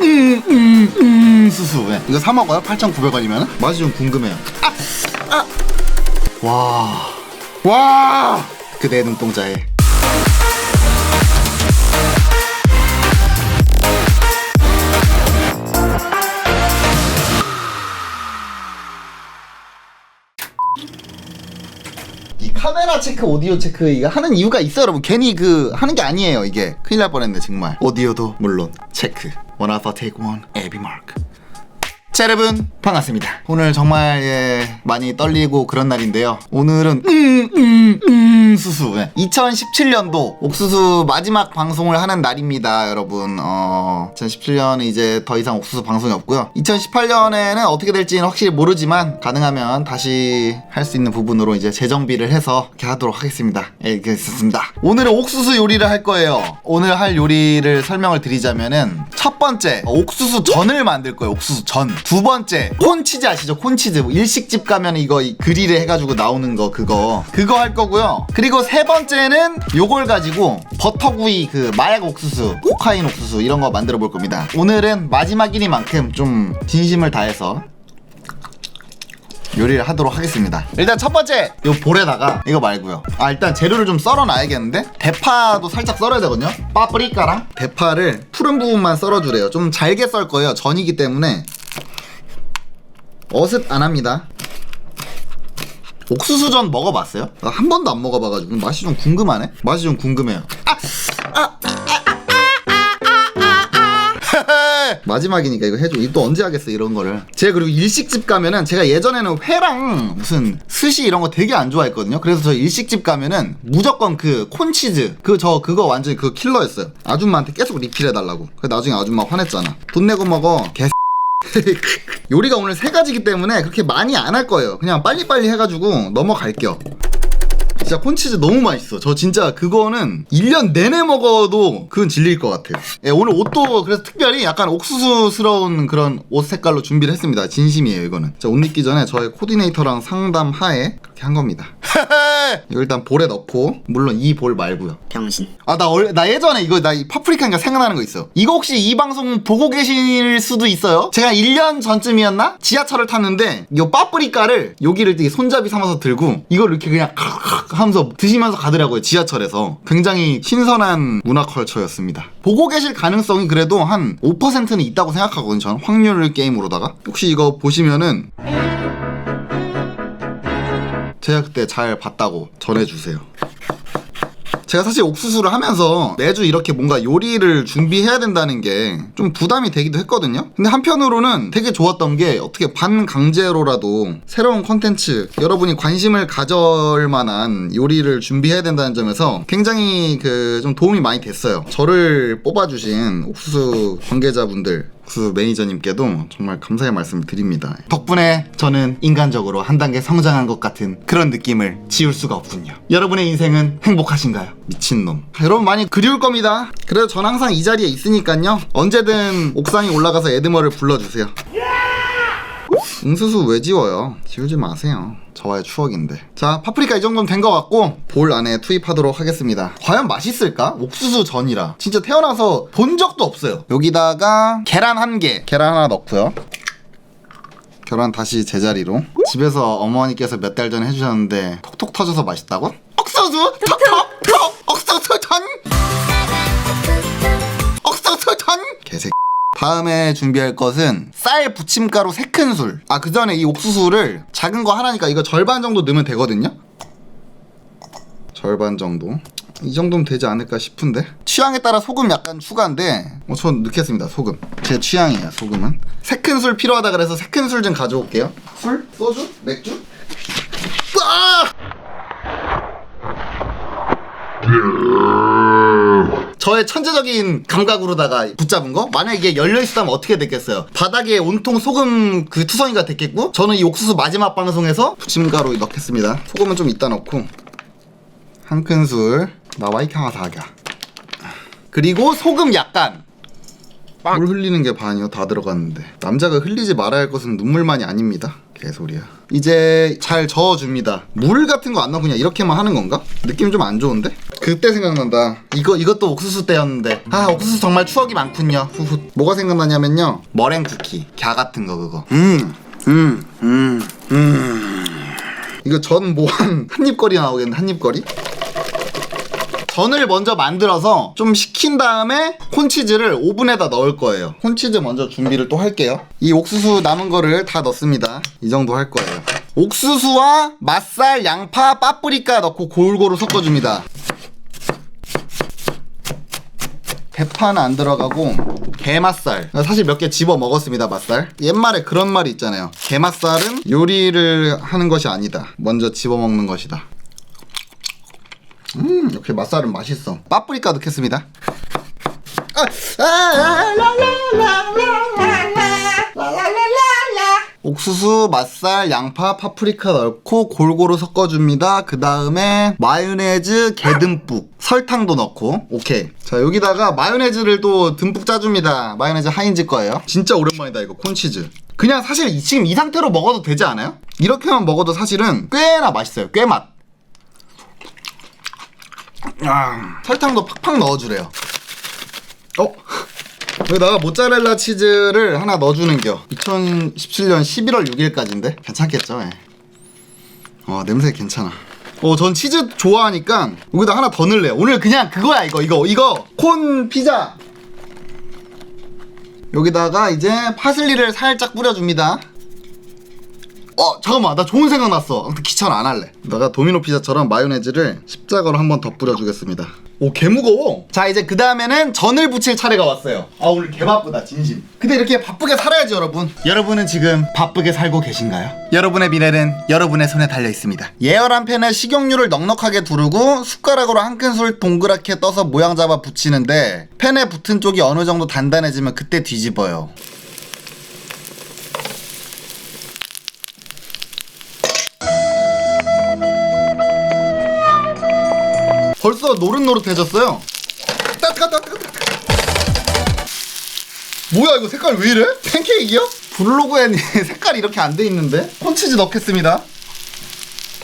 음, 음, 음, 수수. 네. 이거 사 먹어요? 8,900원이면? 맛이 좀 궁금해요. 아, 아. 와, 와, 그내 눈동자에. 카메라 체크, 오디오 체크 이거 하는 이유가 있어요, 여러분. 괜히 그 하는 게 아니에요, 이게. 큰일 날 뻔했네, 정말. 오디오도 물론 체크. Take one, every mark. 자 여러분 반갑습니다. 오늘 정말 예, 많이 떨리고 그런 날인데요. 오늘은 음, 음, 음, 수수. 예. 2017년도 옥수수 마지막 방송을 하는 날입니다 여러분. 어, 2017년은 이제 더 이상 옥수수 방송이 없고요. 2018년에는 어떻게 될지는 확실히 모르지만 가능하면 다시 할 수 있는 부분으로 이제 재정비를 해서 이렇게 하도록 하겠습니다. 예, 알겠습니다. 오늘은 옥수수 요리를 할 거예요. 오늘 할 요리를 설명을 드리자면은 첫 번째 어, 옥수수 전을 만들 거예요 옥수수 전두 번째 콘치즈 아시죠 콘치즈 뭐 일식집 가면 이거 이 그릴에 해가지고 나오는 거 그거 그거 할 거고요 그리고 세 번째는 요걸 가지고 버터구이 그 마약 옥수수 코카인 옥수수 이런 거 만들어 볼 겁니다 오늘은 마지막이니만큼 좀 진심을 다해서 요리를 하도록 하겠습니다. 일단 첫 번째 요 볼에다가 이거 말고요. 아 일단 재료를 좀 썰어 놔야겠는데 대파도 살짝 썰어야 되거든요. 파프리카랑 대파를 푸른 부분만 썰어주래요. 좀 잘게 썰 거예요. 전이기 때문에 어슷 안 합니다. 옥수수전 먹어봤어요? 나 한 번도 안 먹어봐가지고 맛이 좀 궁금하네. 맛이 좀 궁금해요. 아! 마지막이니까 이거 해줘. 또 언제 하겠어 이런 거를. 제가 그리고 일식집 가면은 제가 예전에는 회랑 무슨 스시 이런 거 되게 안 좋아했거든요. 그래서 저 일식집 가면은 무조건 그 콘치즈 그 저 그거 완전히 그 킬러였어요. 아줌마한테 계속 리필해 달라고. 그 나중에 아줌마 화냈잖아. 돈 내고 먹어. 개. 요리가 오늘 세 가지기 때문에 그렇게 많이 안 할 거예요. 그냥 빨리빨리 해가지고 넘어갈게요. 진짜 콘치즈 너무 맛있어. 저 진짜 그거는 1년 내내 먹어도 그건 질릴 것 같아요. 예, 오늘 옷도 그래서 특별히 약간 옥수수스러운 그런 옷 색깔로 준비를 했습니다. 진심이에요, 이거는. 자, 옷 입기 전에 저의 코디네이터랑 상담 하에 그렇게 한 겁니다. 이거 일단 볼에 넣고, 물론 이 볼 말고요. 병신. 아, 나, 얼, 나 예전에 이거, 나이 파프리카인가 생각나는 거 있어. 이거 혹시 이 방송 보고 계실 수도 있어요? 제가 1년 전쯤이었나? 지하철을 탔는데, 요 파프리카를 여기를 되게 손잡이 삼아서 들고, 이걸 이렇게 그냥 하면서 드시면서 가더라고요, 지하철에서. 굉장히 신선한 문화 컬처였습니다. 보고 계실 가능성이 그래도 한 5%는 있다고 생각하거든요, 전. 확률 게임으로다가. 혹시 이거 보시면은, 제가 그때 잘 봤다고 전해주세요. 제가 사실 옥수수를 하면서 매주 이렇게 뭔가 요리를 준비해야 된다는 게 좀 부담이 되기도 했거든요. 근데 한편으로는 되게 좋았던 게 어떻게 반강제로라도 새로운 컨텐츠, 여러분이 관심을 가질 만한 요리를 준비해야 된다는 점에서 굉장히 그 좀 도움이 많이 됐어요. 저를 뽑아주신 옥수수 관계자분들, 옥수수 매니저님께도 정말 감사의 말씀을 드립니다. 덕분에 저는 인간적으로 한 단계 성장한 것 같은 그런 느낌을 지울 수가 없군요. 여러분의 인생은 행복하신가요? 미친놈. 여러분 많이 그리울 겁니다. 그래도 전 항상 이 자리에 있으니까요. 언제든 옥상에 올라가서 에드머를 불러주세요. 웅수수 왜 지워요? 지우지 마세요. 저와의 추억인데. 자, 파프리카 이 정도면 된 것 같고 볼 안에 투입하도록 하겠습니다. 과연 맛있을까? 옥수수 전이라. 진짜 태어나서 본 적도 없어요. 여기다가 계란 한 개, 계란 하나 넣고요. 계란 다시 제자리로. 집에서 어머니께서 몇 달 전에 해주셨는데 톡톡 터져서 맛있다고? 옥수수 톡톡톡 옥수수 전 옥수수 전 개새. 다음에 준비할 것은 쌀 부침가루 3큰술 아 그 전에 이 옥수수를 작은 거 하나니까 이거 절반 정도 넣으면 되거든요 절반 정도 이 정도면 되지 않을까 싶은데 취향에 따라 소금 약간 추가인데 어, 전 넣겠습니다 소금 제 취향이에요 소금은 3큰술 필요하다 그래서 3큰술 좀 가져올게요 술? 소주? 맥주? 아! 저의 천재적인 감각으로다가 붙잡은 거? 만약에 이게 열려있었다면 어떻게 됐겠어요? 바닥에 온통 소금 그 투성이가 됐겠고 저는 이 옥수수 마지막 방송에서 부침가루 넣겠습니다. 소금은 좀 이따 넣고 한 큰술 나와 이카가 사겨 그리고 소금 약간! 물 흘리는 게 반이요. 다 들어갔는데. 남자가 흘리지 말아야 할 것은 눈물만이 아닙니다. 개소리야. 이제 잘 저어줍니다. 물 같은 거 안 넣고 그냥 이렇게만 하는 건가? 느낌 좀 안 좋은데? 그때 생각난다. 이거 이것도 옥수수 때였는데. 아 옥수수 정말 추억이 많군요. 후후. 뭐가 생각나냐면요. 머랭 쿠키, 갸 같은 거 그거. 음, 음, 음, 음. 이거 전 뭐 한 한입거리 나오겠네. 한입거리? 전을 먼저 만들어서 좀 식힌 다음에 콘치즈를 오븐에다 넣을 거예요. 콘치즈 먼저 준비를 또 할게요. 이 옥수수 남은 거를 다 넣습니다. 이 정도 할 거예요. 옥수수와 맛살, 양파, 파프리카 넣고 골고루 섞어줍니다. 대파는 안 들어가고 게맛살. 사실 몇 개 집어 먹었습니다 맛살. 옛말에 그런 말이 있잖아요. 게맛살은 요리를 하는 것이 아니다. 먼저 집어 먹는 것이다. 음 역시 맛살은 맛있어. 빠프리카 넣겠습니다. 아, 아, 아, 라, 라, 라, 라. 옥수수, 맛살, 양파, 파프리카 넣고 골고루 섞어줍니다. 그 다음에 마요네즈 개 듬뿍, 설탕도 넣고 오케이. 자 여기다가 마요네즈를 또 듬뿍 짜줍니다. 마요네즈 하인즈 거예요. 진짜 오랜만이다 이거 콘치즈. 그냥 사실 이- 지금 이 상태로 먹어도 되지 않아요? 이렇게만 먹어도 사실은 꽤나 맛있어요. 꽤 맛. 아, 설탕도 팍팍 넣어주래요. 어? 여기다가 모짜렐라 치즈를 하나 넣어주는겨. 2017년 11월 6일까지인데? 괜찮겠죠 예. 어 냄새 괜찮아. 어 전 치즈 좋아하니까 여기다 하나 더 넣을래요. 오늘 그냥 그거야 이거 이거 이거. 콘 피자. 여기다가 이제 파슬리를 살짝 뿌려줍니다 어 잠깐만 나 좋은 생각 났어. 아무튼 귀찮아 안 할래. 내가 도미노 피자처럼 마요네즈를 십자가로 한번더 뿌려 주겠습니다. 오 개무거워. 자 이제 그 다음에는 전을 부칠 차례가 왔어요. 아 오늘 개 바쁘다 진심. 근데 이렇게 바쁘게 살아야지 여러분. 여러분은 지금 바쁘게 살고 계신가요? 여러분의 미래는 여러분의 손에 달려 있습니다. 예열한 팬에 식용유를 넉넉하게 두르고 숟가락으로 한 큰술 동그랗게 떠서 모양 잡아 붙이는데 팬에 붙은 쪽이 어느 정도 단단해지면 그때 뒤집어요 벌써 노릇노릇해졌어요. 따뜻하다. 뭐야 이거 색깔 왜 이래? 팬케이크요? 블로그에 색깔이 이렇게 안 돼 있는데? 콘치즈 넣겠습니다.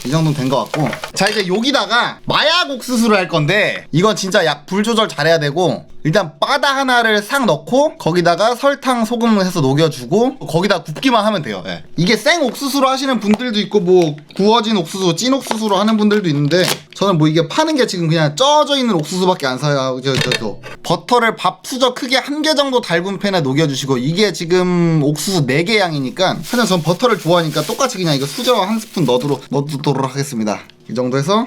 이 정도는 된 것 같고 자 이제 여기다가 마약 옥수수를 할 건데 이건 진짜 약 불 조절 잘해야 되고 일단 바다 하나를 싹 넣고 거기다가 설탕 소금을 해서 녹여주고 거기다 굽기만 하면 돼요 예. 이게 생 옥수수로 하시는 분들도 있고 뭐 구워진 옥수수 찐 옥수수로 하는 분들도 있는데 저는 뭐 이게 파는 게 지금 그냥 쪄져 있는 옥수수밖에 안 사요 저, 저, 저. 버터를 밥 수저 크게 한 개 정도 달군 팬에 녹여주시고 이게 지금 옥수수 4개 양이니까 사실 전 버터를 좋아하니까 똑같이 그냥 이거 수저 한 스푼 넣도록 넣도록 하겠습니다 이 정도 해서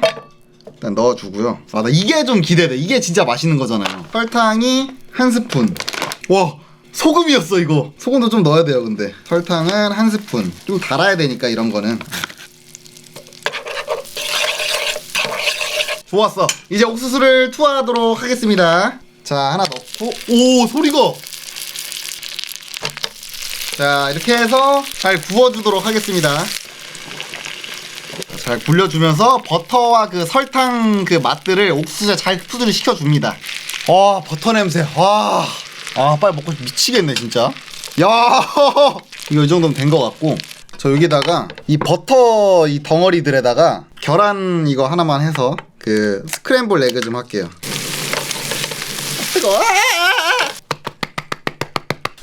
일단 넣어주고요. 아, 나 이게 좀 기대돼. 이게 진짜 맛있는 거잖아요. 설탕이 한 스푼. 와, 소금이었어, 이거. 소금도 좀 넣어야 돼요, 근데. 설탕은 한 스푼. 좀 달아야 되니까, 이런 거는. 좋았어. 이제 옥수수를 투하하도록 하겠습니다. 자, 하나 넣고. 오, 소리가! 자, 이렇게 해서 잘 구워주도록 하겠습니다. 잘 불려주면서 버터와 그 설탕 그 맛들을 옥수수에 잘 흡수를 시켜줍니다. 와 버터 냄새. 와. 아 빨리 먹고 싶- 미치겠네 진짜. 야 이거 이 정도면 된 것 같고 저 여기다가 이 버터 이 덩어리들에다가 계란 이거 하나만 해서 그 스크램블 에그 좀 할게요.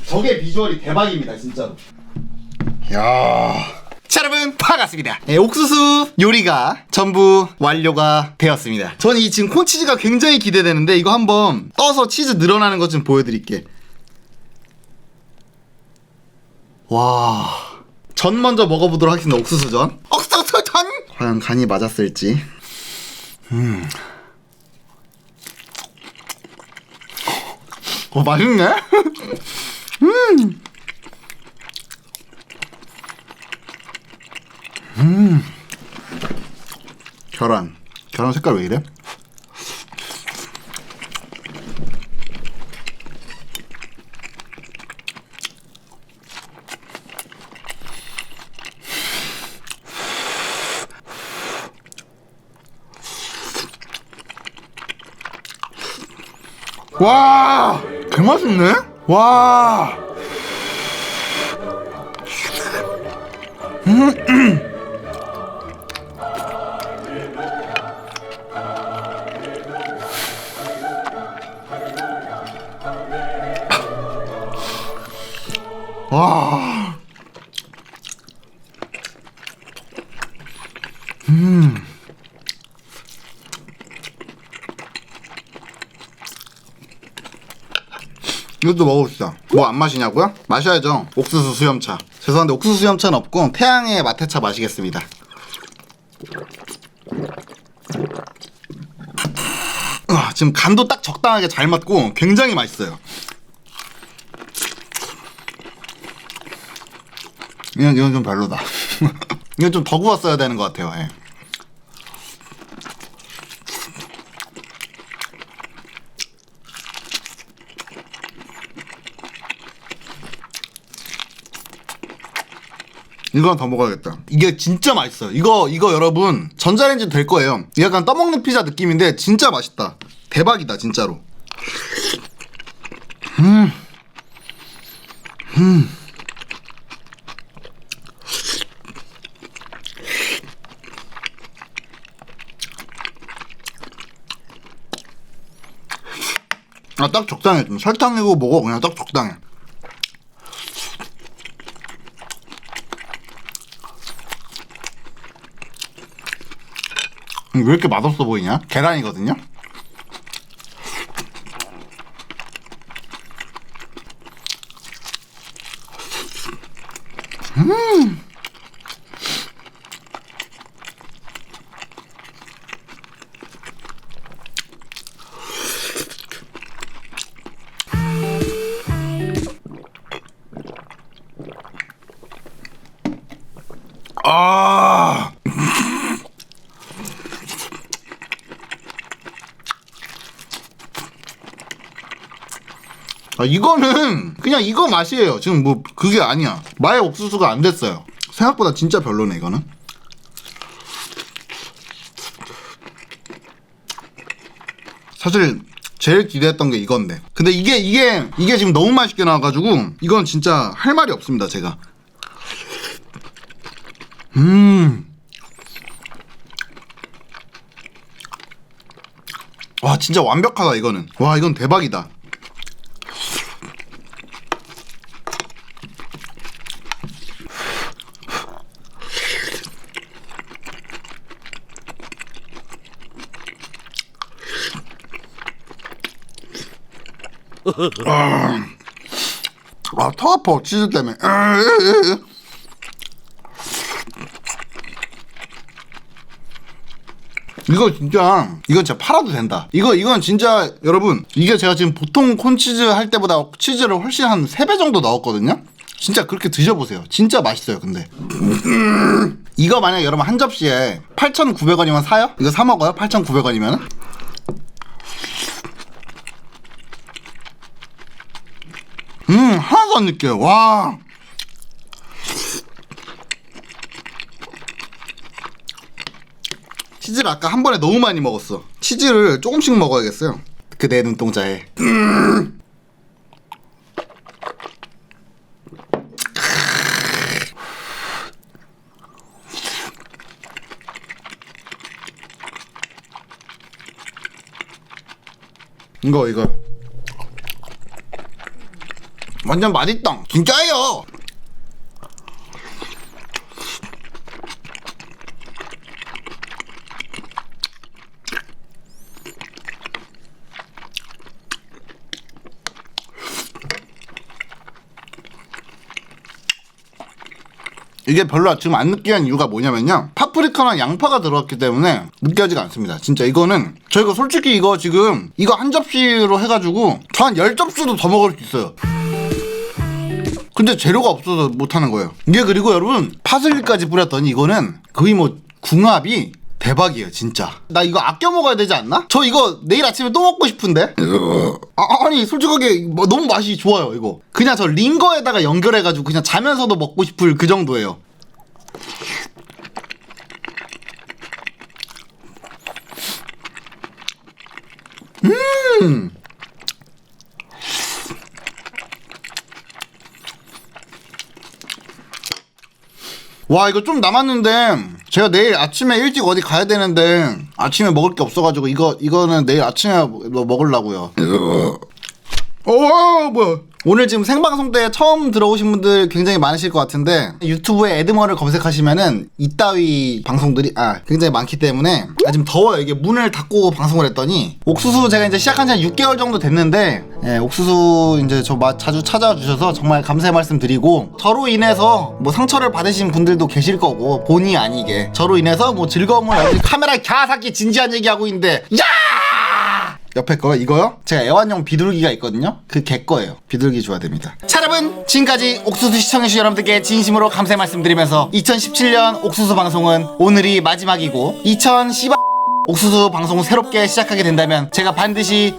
저게 비주얼이 대박입니다 진짜로. 야. 자 여러분 반갑습니다. 네, 옥수수 요리가 전부 완료가 되었습니다. 저는 이 지금 콘치즈가 굉장히 기대되는데 이거 한번 떠서 치즈 늘어나는 것 좀 보여드릴게. 와 전 먼저 먹어보도록 하겠습니다 옥수수전. 옥수수전? 과연 간이 맞았을지 음. 어 맛있네? 계란. 계란 색깔 왜 이래? 와, 개맛있네? 와. 음, 음. 와. 이것도 먹읍시다. 뭐 안 마시냐고요? 마셔야죠. 옥수수 수염차. 죄송한데 옥수수 수염차는 없고 태양의 마테차 마시겠습니다. 아, 지금 간도 딱 적당하게 잘 맞고 굉장히 맛있어요. 이건, 이건 좀 별로다. 이건 좀 더 구웠어야 되는 것 같아요. 예. 이건 더 먹어야겠다. 이게 진짜 맛있어요. 이거 이거 여러분 전자레인지 될 거예요. 약간 떠먹는 피자 느낌인데 진짜 맛있다. 대박이다 진짜로. 아딱 적당해 좀 설탕이고 뭐고 그냥 딱 적당해. 왜 이렇게 맛없어 보이냐? 계란이거든요? 아. 아, 이거는 그냥 이거 맛이에요. 지금 뭐 그게 아니야. 마의 옥수수가 안 됐어요. 생각보다 진짜 별로네 이거는. 사실 제일 기대했던 게 이건데. 근데 이게 이게 이게 지금 너무 맛있게 나와가지고 이건 진짜 할 말이 없습니다. 제가. 음. 와 진짜 완벽하다 이거는. 와 이건 대박이다. 아, 터 아파, 치즈 때문에. 이거 진짜, 이건 진짜 팔아도 된다. 이거, 이건 진짜, 여러분, 이게 제가 지금 보통 콘치즈 할 때보다 치즈를 훨씬 한 3배 정도 넣었거든요? 진짜 그렇게 드셔보세요. 진짜 맛있어요, 근데. 이거 만약 여러분 한 접시에 8,900원이면 사요? 이거 사 먹어요? 8,900원이면? 음, 하나도 안 느껴요. 와. 치즈를 아까 한 번에 너무 많이 먹었어. 치즈를 조금씩 먹어야겠어요. 그대 눈동자에. 음. 이거 이거 완전 맛있다. 진짜예요. 이게 별로 지금 안 느끼한 이유가 뭐냐면요. 파프리카랑 양파가 들어갔기 때문에 느껴지가 않습니다. 진짜 이거는 저희가 솔직히 이거 지금 이거 한 접시로 해가지고 저 한 10접시도 더 먹을 수 있어요. 근데 재료가 없어서 못하는 거예요. 이게 그리고 여러분 파슬리까지 뿌렸더니 이거는 거의 뭐 궁합이 대박이에요 진짜. 나 이거 아껴 먹어야 되지 않나? 저 이거 내일 아침에 또 먹고 싶은데? 아, 아니 솔직하게 뭐 너무 맛이 좋아요 이거. 그냥 저 링거에다가 연결해가지고 그냥 자면서도 먹고 싶을 그 정도예요. 음 와 이거 좀 남았는데 제가 내일 아침에 일찍 어디 가야 되는데 아침에 먹을 게 없어가지고 이거 이거는 내일 아침에 뭐 먹으려고요. 어 뭐야? 오늘 지금 생방송 때 처음 들어오신 분들 굉장히 많으실 것 같은데 유튜브에 에드머를 검색하시면은 이따위 방송들이 아 굉장히 많기 때문에 아 지금 더워요. 이게 문을 닫고 방송을 했더니 옥수수 제가 이제 시작한 지 한 6개월 정도 됐는데 예, 옥수수 이제 저 마- 자주 찾아와 주셔서 정말 감사의 말씀 드리고 저로 인해서 뭐 상처를 받으신 분들도 계실 거고 본의 아니게 저로 인해서 뭐 즐거움을 여기 카메라에 갸삭기 진지한 얘기하고 있는데 야 옆에 거 이거요? 제가 애완용 비둘기가 있거든요. 그 개 거예요. 비둘기 줘야 됩니다. 자 여러분 지금까지 옥수수 시청해주신 여러분들께 진심으로 감사의 말씀드리면서 2017년 옥수수 방송은 오늘이 마지막이고 2010 옥수수 방송 새롭게 시작하게 된다면 제가 반드시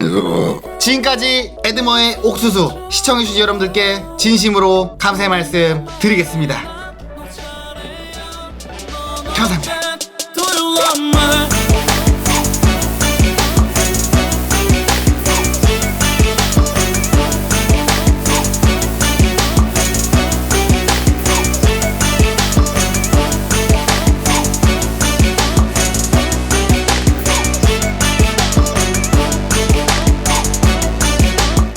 지금까지 에드머의 옥수수 시청해주신 여러분들께 진심으로 감사의 말씀 드리겠습니다. 감사합니다.